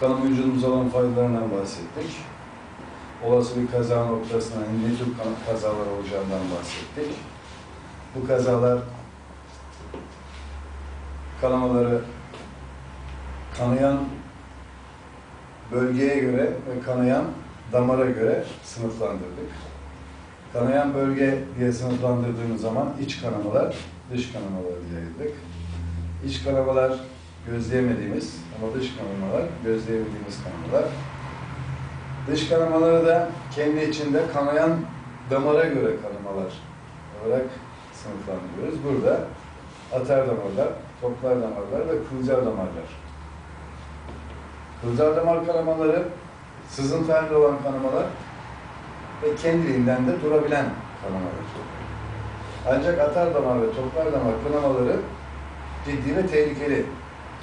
kanama vücudumuza olan faydalarından bahsettik. Olası bir kaza noktasında ne tür kazalar olacağından bahsettik. Bu kazalar kanamaları kanayan bölgeye göre ve kanayan damara göre sınıflandırdık. Kanayan bölge diye sınıflandırdığımız zaman iç kanamalar, dış kanamalar diye ayırdık. İç kanamalar gözleyemediğimiz ama dış kanamalar gözleyebildiğimiz kanamalar. Dış kanamaları da kendi içinde kanayan damara göre kanamalar olarak sınıflandırıyoruz. Burada atar damarlar, toplar damarlar ve kılcal damarlar. Kılcal damar kanamaları sızıntı halinde olan kanamalar ve kendiliğinden de durabilen kanamalar. Ancak atar damar ve toplar damar kanamaları ciddi ve tehlikeli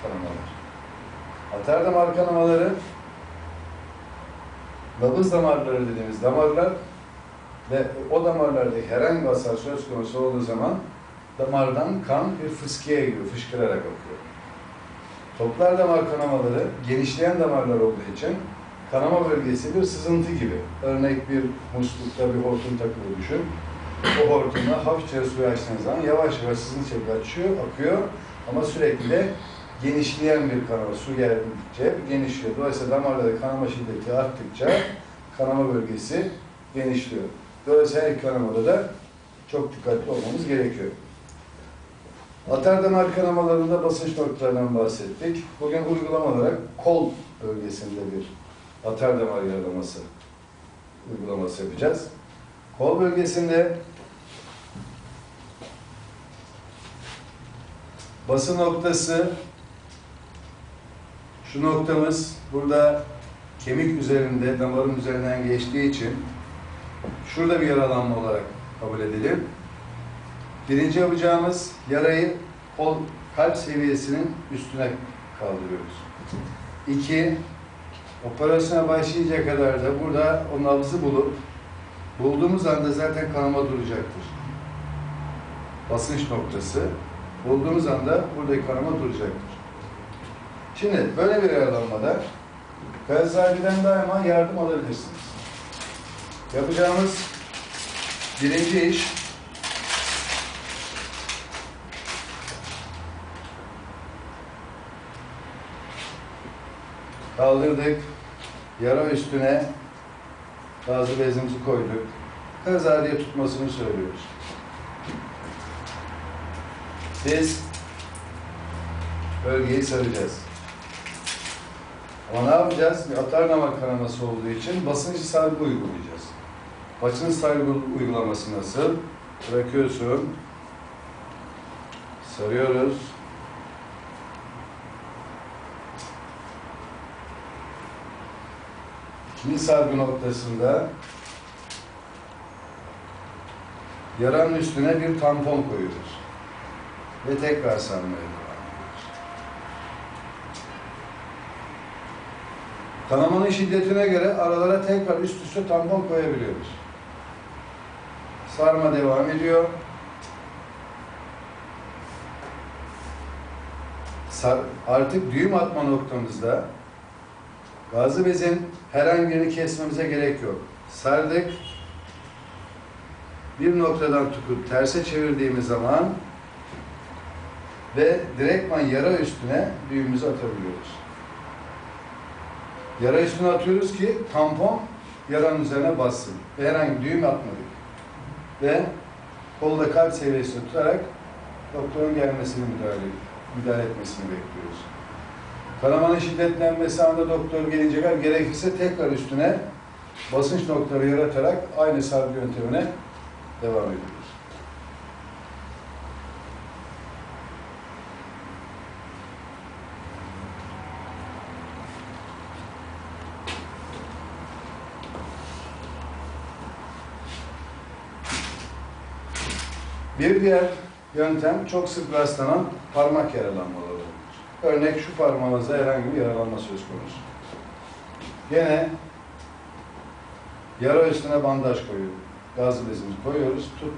kanamalar. Atar damar kanamaları nabız damarları dediğimiz damarlar ve o damarlarda herhangi bir hasar söz konusu olduğu zaman damardan kan bir fıskiye gibi fışkırarak akıyor. Toplar damar kanamaları genişleyen damarlar olduğu için kanama bölgesi bir sızıntı gibi. Örnek bir muslukta bir hortum takılı düşün. O hortumla hafifçe suyu açtığınız zaman yavaş yavaş sızıntı şekli açıyor, akıyor ama sürekli genişleyen bir kanama, su geldikçe genişliyor. Dolayısıyla damarlarda kanama şiddeti arttıkça kanama bölgesi genişliyor. Dolayısıyla her kanamada da çok dikkatli olmamız gerekiyor. Atar damar kanamalarında basınç noktalarından bahsettik. Bugün uygulama olarak kol bölgesinde bir atar damar yaralaması uygulaması yapacağız. Kol bölgesinde basın noktası şu noktamız burada kemik üzerinde, damarın üzerinden geçtiği için şurada bir yaralanma olarak kabul edelim. Birinci yapacağımız yarayı kol kalp seviyesinin üstüne kaldırıyoruz. İki, operasyona başlayınca kadar da burada o nabzı bulup bulduğumuz anda zaten kanama duracaktır. Basınç noktası bulduğumuz anda buradaki kanama duracaktır. Şimdi böyle bir yaralanmada Gazali'den daima yardım alabilirsiniz. Yapacağımız birinci iş kaldırdık, yara üstüne gazlı bezimizi koyduk. Gazali'ye tutmasını söylüyoruz. Biz bölgeyi saracağız. Ama ne yapacağız? Bir atar damar kanaması olduğu için basınç sargı uygulayacağız. Basınç sargı uygulaması nasıl? Bırakıyorsun. Sarıyoruz. İkinci sargı noktasında yaranın üstüne bir tampon koyuyoruz. Ve tekrar sarmaya devam ediyoruz. Kanamanın şiddetine göre aralara tekrar üst üste tampon koyabiliyoruz. Sarma devam ediyor. Artık düğüm atma noktamızda gazlı bezin herhangi birini kesmemize gerek yok. Sardık. Bir noktadan tutup terse çevirdiğimiz zaman ve direktman yara üstüne düğümümüzü atabiliyoruz. Yara üstüne atıyoruz ki tampon yaranın üzerine bassın. Herhangi düğüm atmadık. Ve kolda kalp seviyesini tutarak doktorun gelmesini müdahale, müdahale etmesini bekliyoruz. Kanamanın şiddetlenmesi anda doktor gelince kadar gerekirse tekrar üstüne basınç noktaları yaratarak aynı sargı yöntemine devam ediyoruz. Bir diğer yöntem çok sık rastlanan parmak yaralanmalarıdır. Örnek şu parmağımızda herhangi bir yaralanma söz konusu. Gene yara üstüne bandaj koyuyoruz. Gaz bezimizi koyuyoruz, tut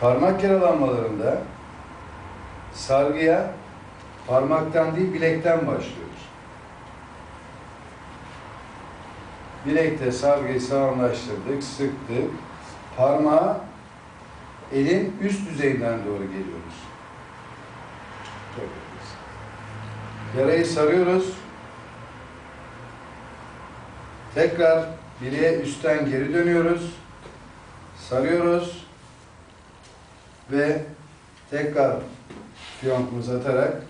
Parmak yaralanmalarında sargıya parmaktan değil bilekten başlıyoruz. Bilekte sargıyı sağlamlaştırdık, sıktık. Parmağı elin üst düzeyinden doğru geliyoruz. Yarayı sarıyoruz. Tekrar bileğe üstten geri dönüyoruz. Sarıyoruz. Ve tekrar fiyonkumuzu atarak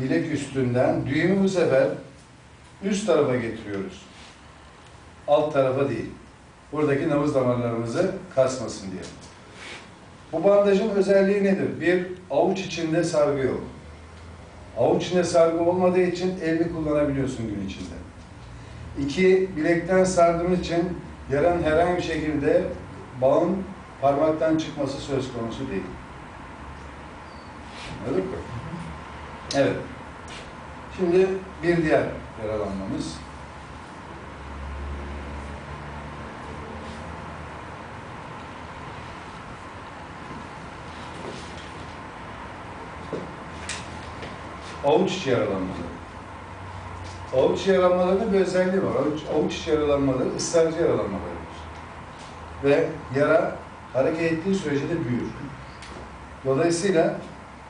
bilek üstünden düğümü bu sefer üst tarafa getiriyoruz. Alt tarafa değil. Buradaki nabız damarlarımızı kasmasın diye. Bu bandajın özelliği nedir? Bir, avuç içinde sargı yok. Avuç içinde sargı olmadığı için elini kullanabiliyorsun gün içinde. İki, bilekten sardığımız için yaran herhangi bir şekilde bağın parmaktan çıkması söz konusu değil. Anladık mı? Evet. Şimdi bir diğer yaralanmamız. Avuç içi yaralanmaları. Avuç içi yaralanmalarının bir özelliği var. Avuç, avuç içi yaralanmaları ısrarcı yaralanmalarıdır. Ve yara hareket ettiği sürece de büyür. Dolayısıyla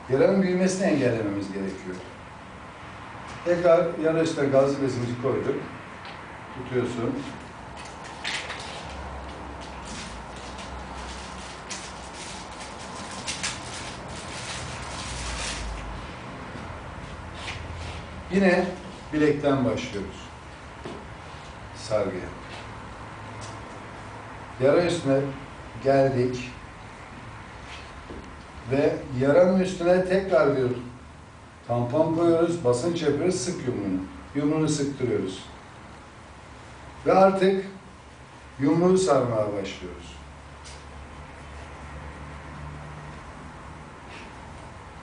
yaranın büyümesini engellememiz gerekiyor. Tekrar yara üstüne gazlı koyduk. Tutuyorsun. Yine bilekten başlıyoruz. Sargıya. Yara üstüne geldik. Ve yaranın üstüne tekrar bir tampon koyuyoruz, basınç yapıyoruz, sık yumruğunu. Yumruğunu sıktırıyoruz. Ve artık yumruğu sarmaya başlıyoruz.